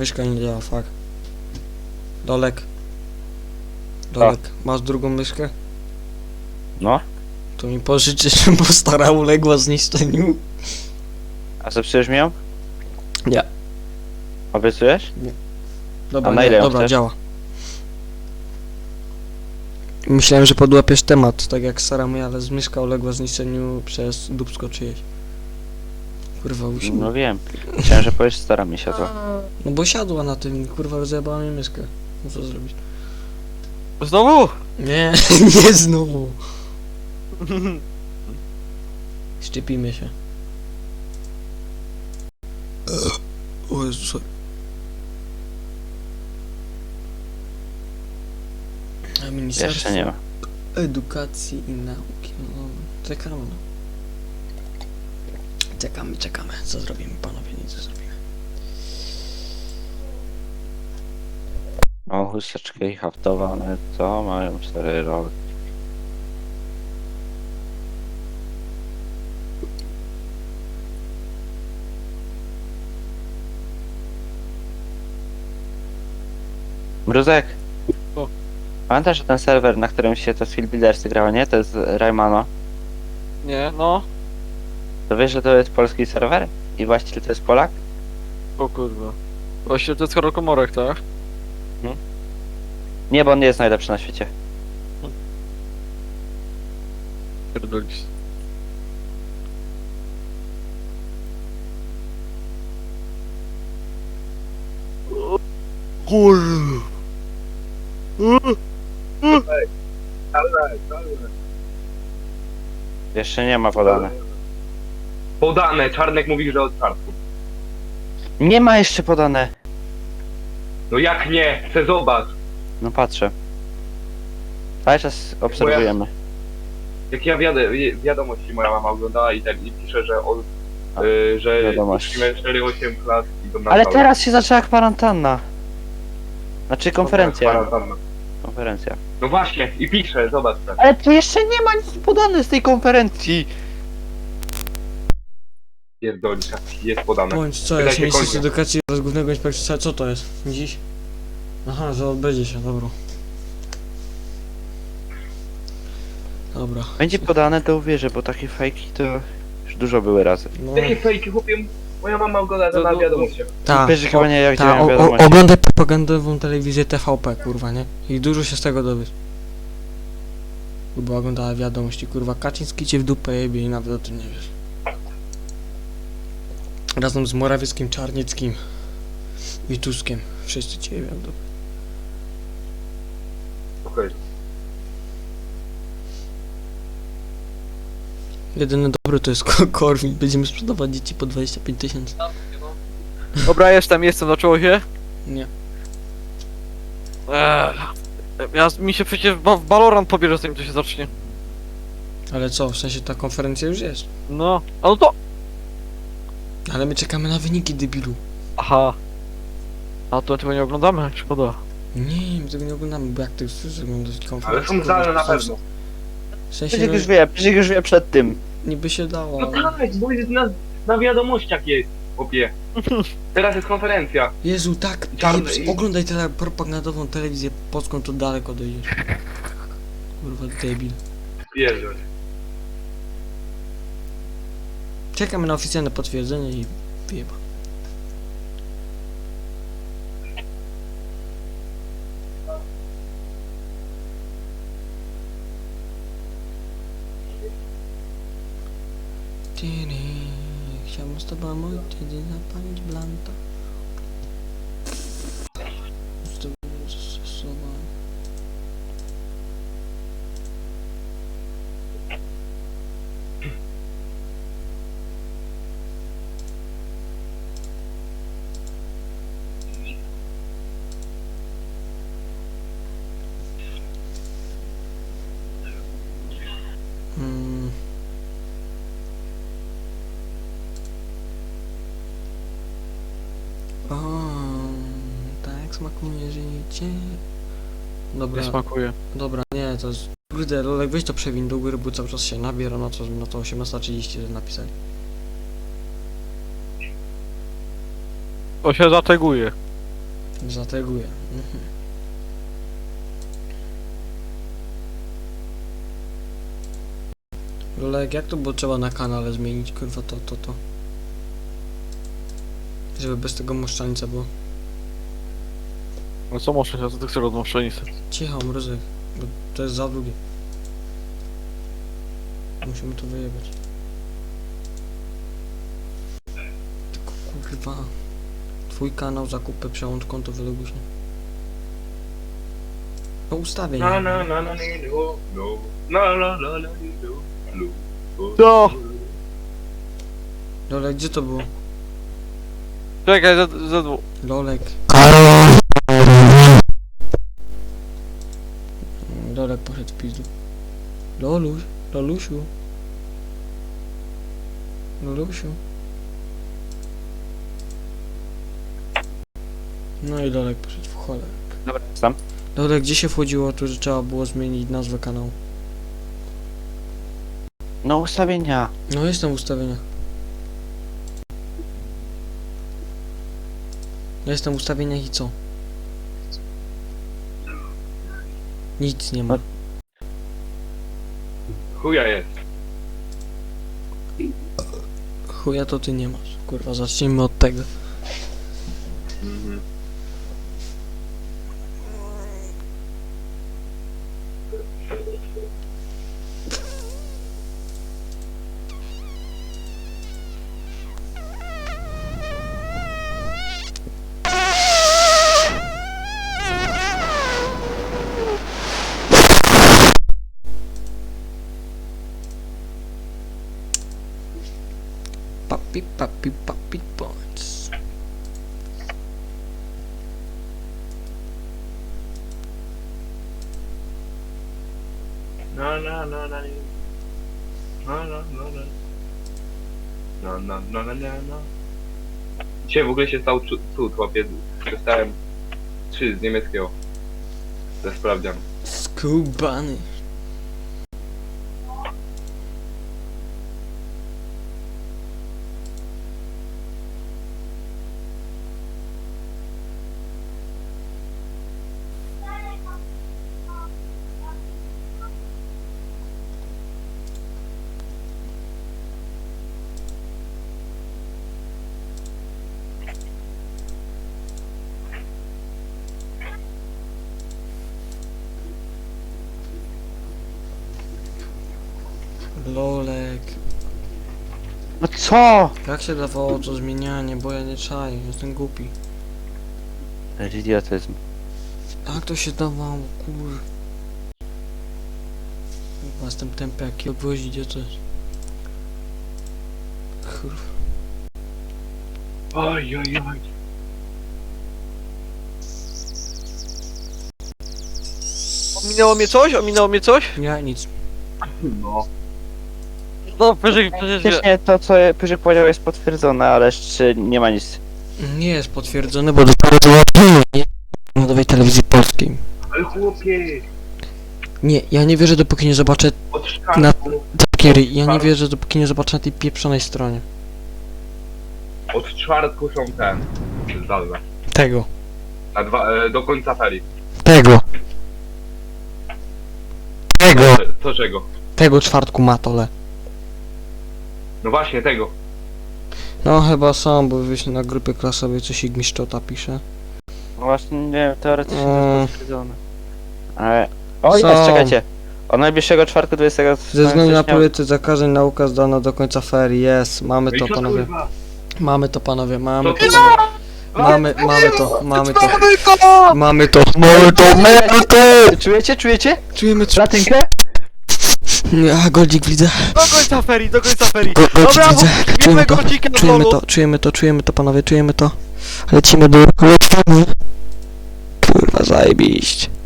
Myszka nie działa, fuck. Dolek. Dolek, masz drugą myszkę? No. To mi pożyczysz, bo stara uległa zniszczeniu. A co przecież miał? Nie. Obiecujesz? Dobra, A na nie, ile ją dobra, chcesz? działa. Myślałem, że podłapiesz temat, tak jak stara moja, ale z myszka uległa zniszczeniu przez dubsko czyjeś. Kurwa, usiadł. No wiem. Chciałem, że powiesz stara mi to. No bo siadła na tym, kurwa, rozjebała mi myszkę. No co zrobić? Znowu? Nie, nie znowu. Szczepimy się. O Jezu, sorry. A Ministerstwo Jeszcze nie ma. Edukacji i Nauki. No dobra, czekamy. Czekamy, czekamy. Co zrobimy, panowie? Nic nie zrobimy. O, chusteczki haftowane, co? Mają cztery rogi. Mruzek! O. Pamiętasz, że ten serwer, na którym się to Buildersy grało, nie? To jest Raymano. Nie, no. To wiesz, że to jest polski serwer? I właściciel to jest Polak? O kurwa. Właściwie to jest Komorek, tak? Nie, bo on nie jest najlepszy na świecie. Pierdolisz. Kurwa. Jeszcze nie ma podane. Podane, Czarnek mówi, że od czarnku. Nie ma jeszcze podane. No jak nie? Chcę zobacz. No patrzę. Cały czas obserwujemy. Jak ja wiad wiadomości moja mama oglądała i, tak, i pisze, że A, y, że wiadomości. musimy 4-8 klas i Ale teraz się zaczęła kwarantanna. Znaczy konferencja. Konferencja. No właśnie, i pisze, zobacz tak. Ale tu jeszcze nie ma nic podane z tej konferencji. Pierdolisz, jest podane. Bądź co Pytaj jest? się Miejsce końca. edukacji oraz głównego inspektora. Co to jest? Dziś? Aha, że odbędzie się, dobra. Dobra. Będzie podane, to uwierzę, bo takie fejki to już dużo były razy. No, Jakie fejki chłopie? Moja mama ogląda na wiadomościach. ta, Wiesz, że chyba nie jak ta, działają o, o, wiadomości. oglądaj propagandową telewizję TVP, kurwa, nie? I dużo się z tego dowiesz. Bo oglądała wiadomości, kurwa, Kaczyński cię w dupę jebie i nawet o tym nie wiesz. Razem z Morawieckim, Czarnieckim i Tuskiem. Wszyscy w dupę. Okej. Jedyny dobry to jest ko- Korwin. Będziemy sprzedawać dzieci po 25 tysięcy. Dobra, jestem, jestem, zaczęło się? Nie. Eee, ja, mi się przecież ba w Valorant pobierze zanim to się zacznie. Ale co, w sensie ta konferencja już jest. No, a no to... Ale my czekamy na wyniki, debilu. Aha. A to tego nie oglądamy? Szkoda. Nie, my tego nie oglądamy, bo jak ty chcesz oglądać konferencję? Ale są kurwa, zdalne na pewno. W sensie, Przecież no, już wie, przecież już wie przed tym. niby się dało, No ale... tak, bo jest na, na wiadomościach jest, chłopie. Teraz jest konferencja. Jezu, tak, Czarny i- oglądaj tele propagandową telewizję polską, to daleko dojdziesz. Kurwa, debil. Pierdol. Czekamy na oficjalne potwierdzenie i wyjeba. Chciałbym z tobą mój tydzień zapalić blanta. Życie. Dobra, Nie smakuje. dobra, nie, to jest... Kurde, Lolek, weź to przewin do góry, bo cały czas się nabiera na to, na to 18.30 że napisali. To się zateguje. Zateguję. Mhm. Lolek, jak to było trzeba na kanale zmienić, kurwa, to, to, to. Żeby bez tego moszczańca było. No co muszę, ja to chcę od maszynistę. Cicho, mrozek, bo to jest za długie. Musimy to wyjebać. Tylko kurwa. Twój kanał, zakupy, przełącz konto, wyloguj się. No ustawień. Na na na na nie no no na la la la nie no no No. Lolek, gdzie to było? Czekaj, za, za dwu. Lolek. Lolek poszedł w pizdu. Loluś, Lolusiu. Lolusiu. No i Lolek poszedł w cholerę. Dobra, sam. Lolek, gdzie się wchodziło tu, że trzeba było zmienić nazwę kanału? No ustawienia. No jestem w ustawieniach. Ja jestem w ustawieniach i co? Nic nie ma. Chuja jest. Chuja to ty nie masz. Kurwa, zacznijmy od tego. Mhm. Points. Na na na na nie. Na na na na. Na na na na na na. Dzisiaj w ogóle się stał cu- cud, chłopie. Dostałem trzy z niemieckiego. Ze sprawdzian. Skubany. Lolek. No co? Jak się dawało to zmienianie, bo ja nie czaję, jestem głupi. Idiotyzm. Jak to się dawało, kur... Kurwa, jestem tępy jak odwozi, gdzie to jest? Kurwa. Oj, oj, oj. Ominęło mnie coś? Ominęło mnie coś? Ja nic. No. No, przecież, przecież nie. Faktycznie to, co Pyrzyk powiedział jest potwierdzone, ale jeszcze nie ma nic. Nie jest potwierdzone, bo dopiero zobaczyłem, nie? W Narodowej Telewizji Polskiej. Ale chłopie. Nie, ja nie wierzę dopóki nie zobaczę Od. Na- Zakiery, ja nie wierzę dopóki nie zobaczę na tej pieprzonej stronie. Od czwartku są ten. Zdalne. Tego. Na dwa, e, do końca ferii. Tego. Tego. Co czego? Tego czwartku matole. No właśnie, tego. No chyba są, bo wyślę na grupie klasowej coś Igmiszczota pisze. No właśnie, nie wiem, teoretycznie to Mm. jest potwierdzone. Ale... O, jest, Są. czekajcie. Od najbliższego czwartku 20 Ze względu na priorytet zakażeń nauka zdalna do końca ferii. Jest, mamy No i to panowie. Mamy to panowie, mamy to. ty- Mamy, mamy to, mamy to. Mamy to, mamy to, mamy to! Czujecie, czujecie? Czujemy tr- Latynkę? A, Goldzik widzę. Do końca ferii, do końca ferii. Go, Goldzik Dobra, widzę. Czujemy to, czujemy to, czujemy to, czujemy to panowie, czujemy to. Lecimy do... Lecimy. Kurwa, zajebiście.